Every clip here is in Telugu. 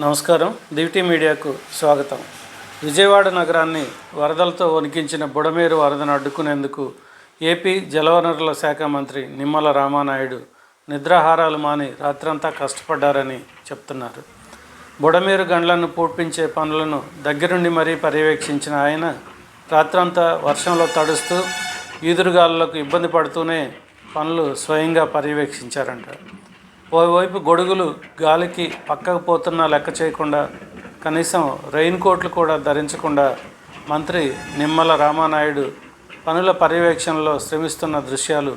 నమస్కారం. దివిటీ మీడియాకు స్వాగతం. విజయవాడ నగరాన్ని వరదలతో వణికించిన బుడమేరు వరదను అడ్డుకునేందుకు ఏపీ జలవనరుల శాఖ మంత్రి నిమ్మల రామానాయుడు నిద్రాహారాలు మాని రాత్రంతా కష్టపడ్డారని చెప్తున్నారు. బుడమేరు గండ్లను పూడ్పించే పనులను దగ్గరుండి మరీ పర్యవేక్షించిన ఆయన రాత్రంతా వర్షంలో తడుస్తూ ఈదురుగాలులకు ఇబ్బంది పడుతూనే పనులు స్వయంగా పర్యవేక్షించారంట. ఓవైపు గొడుగులు గాలికి పక్కకు పోతున్నా లెక్క చేయకుండా కనీసం రెయిన్ కోట్లు కూడా ధరించకుండా మంత్రి నిమ్మల రామానాయుడు పనుల పర్యవేక్షణలో శ్రమిస్తున్న దృశ్యాలు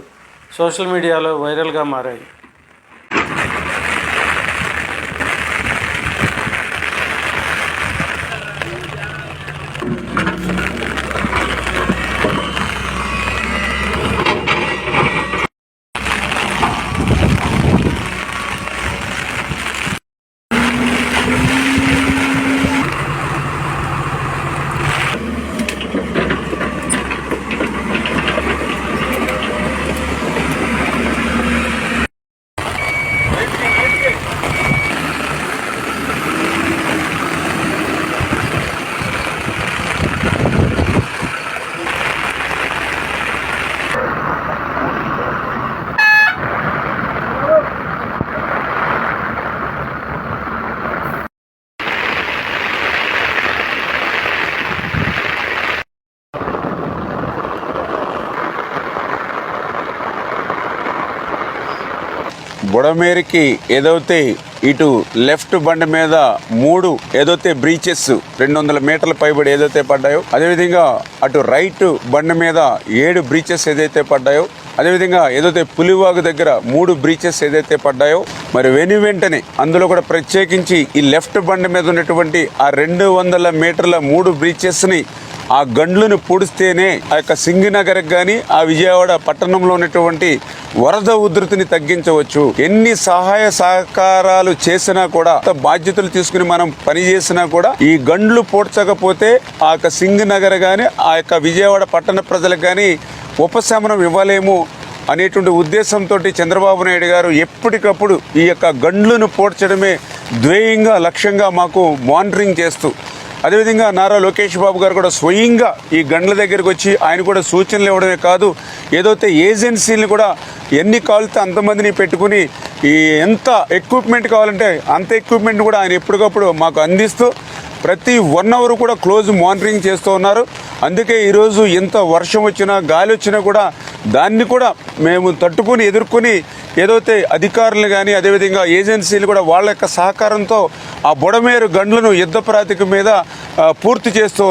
సోషల్ మీడియాలో వైరల్గా మారాయి. బుడమేరికి ఏదైతే ఇటు లెఫ్ట్ బండి మీద మూడు ఏదైతే బ్రీచెస్ రెండు వందల మీటర్ల పైబడి ఏదైతే పడ్డాయో అదేవిధంగా అటు రైట్ బండి మీద ఏడు బ్రీచెస్ ఏదైతే పడ్డాయో అదేవిధంగా ఏదైతే పులివాగు దగ్గర మూడు బ్రీచెస్ ఏదైతే పడ్డాయో మరి వెను వెంటనే అందులో కూడా ప్రత్యేకించి ఈ లెఫ్ట్ బండి మీద ఉన్నటువంటి ఆ రెండు వందల మీటర్ల మూడు బ్రీచెస్ని ఆ గండ్లను పూడిస్తేనే ఆ యొక్క సింగినగర్కి కానీ ఆ విజయవాడ పట్టణంలో ఉన్నటువంటి వరద ఉధృతిని తగ్గించవచ్చు. ఎన్ని సహాయ సహకారాలు చేసినా కూడా బాధ్యతలు తీసుకుని మనం పని చేసినా కూడా ఈ గండ్లు పూడ్చకపోతే ఆ యొక్క సింగినగర్ కానీ ఆ యొక్క విజయవాడ పట్టణ ప్రజలకు కానీ ఉపశమనం ఇవ్వలేము అనేటువంటి ఉద్దేశంతో చంద్రబాబు నాయుడు గారు ఎప్పటికప్పుడు ఈ యొక్క గండ్లను పోడ్చడమే ధ్యేయంగా లక్ష్యంగా మాకు మానిటరింగ్ చేస్తూ అదేవిధంగా నారా లోకేష్ బాబు గారు కూడా స్వయంగా ఈ గండ్ల దగ్గరికి వచ్చి ఆయన కూడా సూచనలు ఇవ్వడమే కాదు ఏదైతే ఏజెన్సీని కూడా ఎన్ని కావాలితే అంతమందిని పెట్టుకుని ఈ ఎంత ఎక్విప్మెంట్ కావాలంటే అంత ఎక్విప్మెంట్ కూడా ఆయన ఎప్పటికప్పుడు మాకు అందిస్తూ ప్రతి వన్ అవర్ కూడా క్లోజ్ మానిటరింగ్ చేస్తూ ఉన్నారు. అందుకే ఈరోజు ఎంత వర్షం వచ్చినా గాలి వచ్చినా కూడా దాన్ని కూడా మేము తట్టుకొని ఎదుర్కొని ఏదైతే అధికారులు కానీ అదేవిధంగా ఏజెన్సీలు కూడా వాళ్ళ యొక్క సహకారంతో ఆ బుడమేరు గండ్లను యుద్ధ ప్రాతిక మీద పూర్తి చేస్తూ